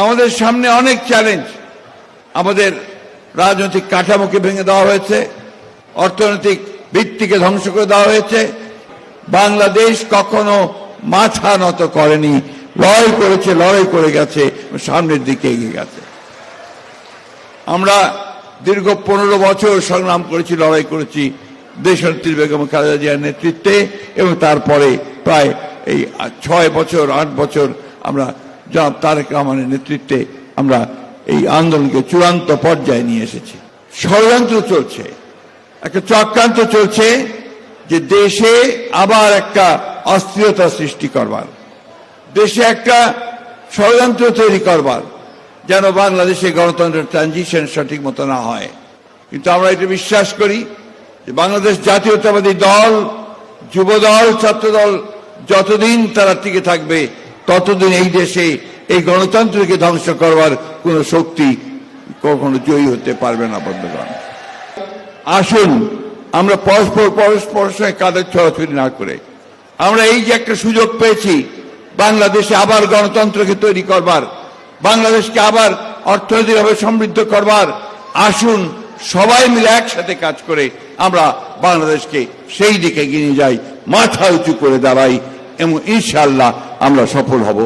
আমাদের সামনে অনেক চ্যালেঞ্জ আমাদের রাজনৈতিক কাঠামোকে ভেঙে দেওয়া হয়েছে, অর্থনৈতিক ভিত্তিকে ধ্বংস করে দেওয়া হয়েছে। বাংলাদেশ কখনো মাথা নত করেনি, লড়াই করেছে, লড়াই করে গেছে, সামনের দিকে এগিয়ে গেছে। আমরা দীর্ঘ পনেরো বছর সংগ্রাম করেছি, লড়াই করেছি দেশনেত্রী বেগম খালেদা জিয়ার নেতৃত্বে এবং তারপরে প্রায় এই ছয় বছর, আট বছর আমরা জনাব তারেক রহমানের নেতৃত্বে আমরা এই আন্দোলনকে চূড়ান্ত পর্যায়ে নিয়ে এসেছি। ষড়যন্ত্র চলছে। একটা চক্রান্ত চলছে যে দেশে আবার একটা অস্থিরতা সৃষ্টি করবার। দেশে একটা ষড়যন্ত্র তৈরি করবার, যেন বাংলাদেশে গণতন্ত্রের ট্রানজিশন সঠিক মতো না হয়। কিন্তু আমরা এটা বিশ্বাস করি যে বাংলাদেশ জাতীয়তাবাদী দল, যুব দল, ছাত্র দল যতদিন তারা টিকে থাকবে ততদিন এই দেশে এই গণতন্ত্রকে ধ্বংস করবার কোনো শক্তি কখনো জয়ী হতে পারবে না, বন্ধুগণ। আসুন, আমরা পরস্পর পরস্পরের সঙ্গে কাদের ছড়াছড়ি না করে আমরা এই যে একটা সুযোগ পেয়েছি, বাংলাদেশে আবার গণতন্ত্রকে তৈরি করবার, বাংলাদেশকে আবার অর্থনৈতিকভাবে সমৃদ্ধ করবার, আসুন, সবাই মিলে একসাথে কাজ করে আমরা বাংলাদেশকে সেই দিকে গিয়ে যাই, মাথা উঁচু করে দাঁড়াই। এবং ইনশাল্লাহ আমরা সফল হব।